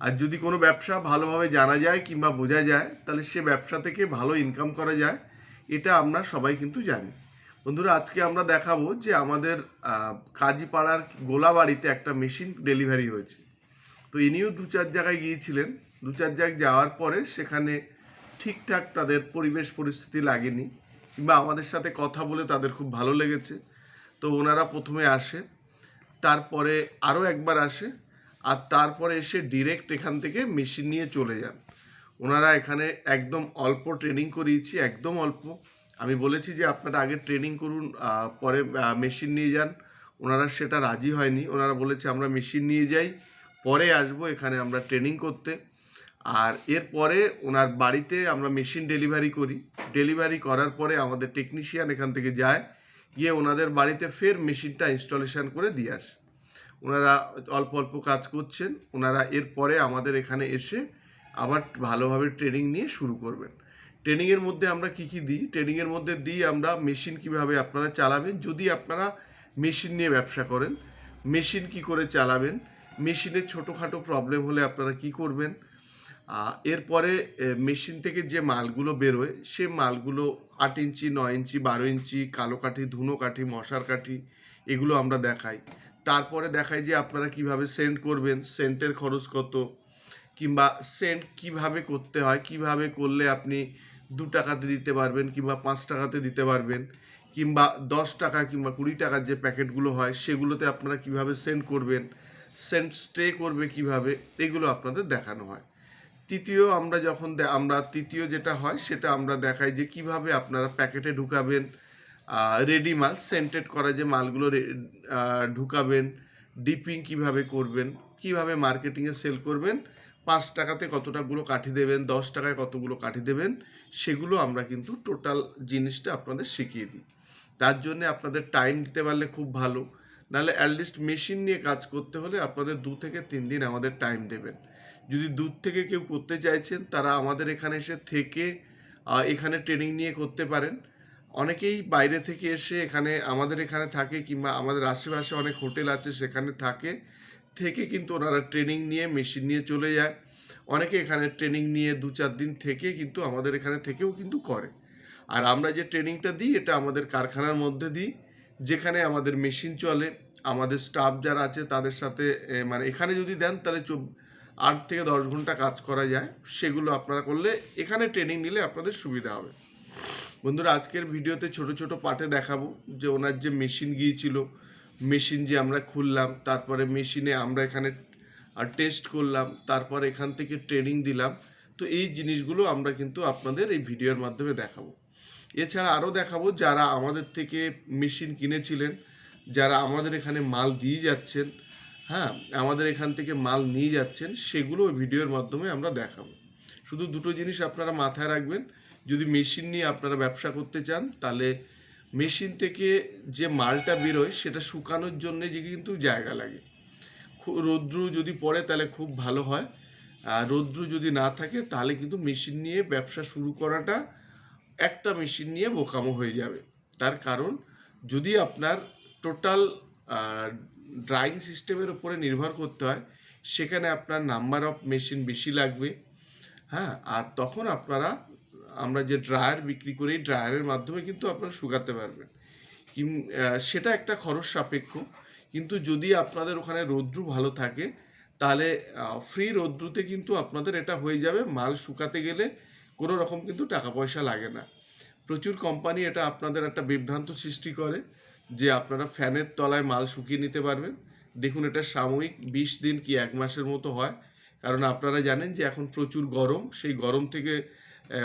আর যদি কোনো ব্যবসা ভালোভাবে জানা যায় কিংবা বোঝা যায়, তাহলে সে ব্যবসা থেকে ভালো ইনকাম করা যায়, এটা আমরা সবাই কিন্তু জানি। বন্ধুরা, আজকে আমরা দেখাবো যে আমাদের কাজীপাড়ার গোলাবাড়িতে একটা মেশিন ডেলিভারি হয়েছে। তো ইনিও দু চার জায়গায় গিয়েছিলেন। দু চার জায়গায় যাওয়ার পরে সেখানে ঠিকঠাক তাদের পরিবেশ পরিস্থিতি লাগেনি, কিংবা আমাদের সাথে কথা বলে তাদের খুব ভালো লেগেছে। তো ওনারা প্রথমে আসে, তারপরে আরও একবার আসে আর তারপরে এসে ডিরেক্ট এখান থেকে মেশিন নিয়ে চলে যান। ওনারা এখানে একদম অল্প ট্রেনিং করিয়েছি, একদম অল্প। আমি বলেছি যে, আপনারা আগে ট্রেনিং করুন পরে মেশিন নিয়ে যান। ওনারা সেটা রাজি হয়নি। ওনারা বলেছে, আমরা মেশিন নিয়ে যাই, পরে আসব এখানে আমরা ট্রেনিং করতে। আর এরপরে ওনার বাড়িতে আমরা মেশিন ডেলিভারি করি। ডেলিভারি করার পরে আমাদের টেকনিশিয়ান এখান থেকে যায়, গিয়ে ওনাদের বাড়িতে ফের মেশিনটা ইনস্টলেশন করে দিয়ে আসে। ওনারা অল্প অল্প কাজ করছেন, ওনারা এরপরে আমাদের এখানে এসে আবার ভালোভাবে ট্রেনিং নিয়ে শুরু করবেন। ট্রেনিংয়ের মধ্যে আমরা কি কি দিই? ট্রেনিংয়ের মধ্যে দিই আমরা মেশিন কীভাবে আপনারা চালাবেন? যদি আপনারা মেশিন নিয়ে ব্যবসা করেন মেশিন কি করে চালাবেন? মেশিনের ছোটোখাটো প্রবলেম হলে আপনারা কি করবেন? এরপরে মেশিন থেকে যে মালগুলো বেরোয়, সে মালগুলো আট ইঞ্চি, নয় ইঞ্চি, বারো ইঞ্চি, কালো কাঠি, ধুনো কাঠি, মশার কাঠি, এগুলো আমরা দেখাই। তারপরে দেখাই যে আপনারা কীভাবে সেন্ড করবেন সেন্টের খরচ কত, কিংবা সেন্ট কীভাবে করতে হয়, কীভাবে করলে আপনি দু টাকাতে দিতে পারবেন কিংবা পাঁচ টাকাতে দিতে পারবেন, কিংবা দশ টাকা কিংবা কুড়ি টাকার যে প্যাকেটগুলো হয়, সেগুলোতে আপনারা কীভাবে সেন্ড করবেন সেন্ট স্টে করবে কীভাবে, এগুলো আপনাদের দেখানো হয়। তৃতীয় আমরা যখন আমরা তৃতীয় যেটা হয়, সেটা আমরা দেখাই যে কীভাবে আপনারা প্যাকেটে ঢুকাবেন রেডি মাল সেন্টেড করা যে মালগুলো ঢুকাবেন ডিপিং কীভাবে করবেন, কীভাবে মার্কেটিংয়ে সেল করবেন, পাঁচ টাকাতে কতটাগুলো কাঠি দেবেন, দশ টাকায় কতগুলো কাঠি দেবেন, সেগুলো আমরা কিন্তু টোটাল জিনিসটা আপনাদের শিখিয়ে দিই। তার জন্য আপনাদের টাইম দিতে পারলে খুব ভালো, নাহলে অ্যাটলিস্ট মেশিন নিয়ে কাজ করতে হলে আপনাদের দু থেকে তিন দিন আমাদের টাইম দেবেন। যদি দূর থেকে কেউ করতে চাইছেন, তারা আমাদের এখানে এসে থেকে এখানে ট্রেনিং নিয়ে করতে পারেন। অনেকেই বাইরে থেকে এসে এখানে, আমাদের এখানে থাকে কিংবা আমাদের আশেপাশে অনেক হোটেল আছে, সেখানে থাকে। থেকে কিন্তু ওনারা ট্রেনিং নিয়ে মেশিন নিয়ে চলে যায়। অনেকে এখানে ট্রেনিং নিয়ে দু চার দিন থেকে কিন্তু আমাদের এখানে থেকেও কিন্তু করে। আর আমরা যে ট্রেনিংটা দিই, এটা আমাদের কারখানার মধ্যে দিই, যেখানে আমাদের মেশিন চলে। আমাদের স্টাফ যারা আছে, তাদের সাথে মানে এখানে যদি দেন, তাহলে আট থেকে দশ ঘণ্টা কাজ করা যায়। সেগুলো আপনারা করলে এখানে ট্রেনিং নিলে আপনাদের সুবিধা হবে। বন্ধুরা, আজকের ভিডিওতে ছোট ছোট পার্টে দেখাবো যে ওনার যে মেশিন গিয়েছিল, মেশিন যে আমরা খুললাম, তারপরে মেশিনে আমরা এখানে টেস্ট করলাম, তারপর এখান থেকে ট্রেনিং দিলাম। তো এই জিনিসগুলো আমরা কিন্তু আপনাদের এই ভিডিওর মাধ্যমে দেখাবো। এছাড়া আরও দেখাবো, যারা আমাদের থেকে মেশিন কিনেছিলেন, যারা আমাদের এখানে মাল দিয়ে যাচ্ছেন হ্যাঁ আমাদের এখান থেকে মাল নিয়ে যাচ্ছেন, সেগুলো ভিডিওর মাধ্যমে আমরা দেখাবো। শুধু দুটো জিনিস আপনারা মাথায় রাখবেন যদি মেশিন নিয়ে আপনারা ব্যবসা করতে চান, তাহলে মেশিন থেকে যে মালটা বেরোয়, সেটা শুকানোর জন্য যে কিন্তু জায়গা লাগে। রৌদ্র যদি পড়ে, তাহলে খুব ভালো হয়। আর রৌদ্র যদি না থাকে, তাহলে কিন্তু মেশিন নিয়ে ব্যবসা শুরু করাটা একটা মেশিন নিয়ে বোকামো হয়ে যাবে। তার কারণ, যদি আপনার টোটাল ড্রাইং সিস্টেমের উপরে নির্ভর করতে হয়, সেখানে আপনার নাম্বার অফ মেশিন বেশি লাগবে। হ্যাঁ আর তখন আপনারা আমরা যে ড্রায়ার বিক্রি করি ড্রায়ারের মাধ্যমে কিন্তু আপনারা শুকাতে পারবেন। সেটা একটা খরচ সাপেক্ষ। কিন্তু যদি আপনাদের ওখানে রৌদ্রু ভালো থাকে, তাহলে ফ্রি রৌদ্রুতে কিন্তু আপনাদের এটা হয়ে যাবে। মাল শুকাতে গেলে কোনো রকম কিন্তু টাকা পয়সা লাগে না। প্রচুর কোম্পানি এটা আপনাদের একটা বিভ্রান্ত সৃষ্টি করে যে আপনারা ফ্যানের তলায় মাল শুকিয়ে নিতে পারবেন। দেখুন, এটা সাময়িক বিশ দিন কি এক মাসের মতো হয়। কারণ আপনারা জানেন যে এখন প্রচুর গরম। সেই গরম থেকে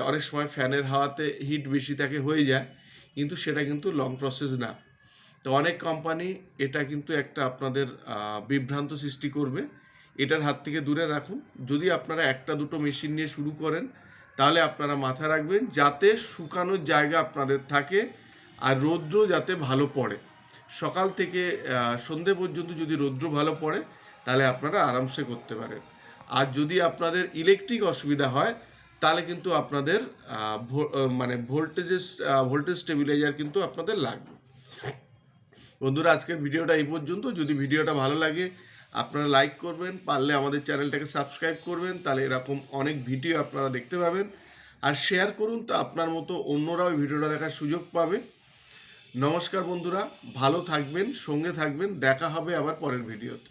অনেক সময় ফ্যানের হাওয়াতে হিট বেশি থাকে, হয়ে যায়, কিন্তু সেটা কিন্তু লং প্রসেস না। তো অনেক কোম্পানি এটা কিন্তু একটা আপনাদের বিভ্রান্ত সৃষ্টি করবে। এটার হাত থেকে দূরে রাখুন। যদি আপনারা একটা দুটো মেশিন নিয়ে শুরু করেন, তাহলে আপনারা মাথায় রাখবেন যাতে শুকানোর জায়গা আপনাদের থাকে আর রৌদ্র যাতে ভালো পড়ে। সকাল থেকে সন্ধে পর্যন্ত যদি রৌদ্র ভালো পড়ে, তাহলে আপনারা আরামসে করতে পারেন। আর যদি আপনাদের ইলেকট্রিক অসুবিধা হয় তাহলে কিন্তু আপনাদের মানে ভোল্টেজের ভোল্টেজ স্টেবিলাইজার কিন্তু আপনাদের লাগবে। বন্ধুরা, আজকের ভিডিওটা এই পর্যন্ত। যদি ভিডিওটা ভালো লাগে, আপনারা লাইক করবেন, পারলে আমাদের চ্যানেলটাকে সাবস্ক্রাইব করবেন, তাহলে এরকম অনেক ভিডিও আপনারা দেখতে পাবেন। আর শেয়ার করুন, তো আপনার মতো অন্যরাও ভিডিওটা দেখার সুযোগ পাবে। নমস্কার বন্ধুরা, ভালো থাকবেন, সঙ্গে থাকবেন, দেখা হবে আবার পরের ভিডিওতে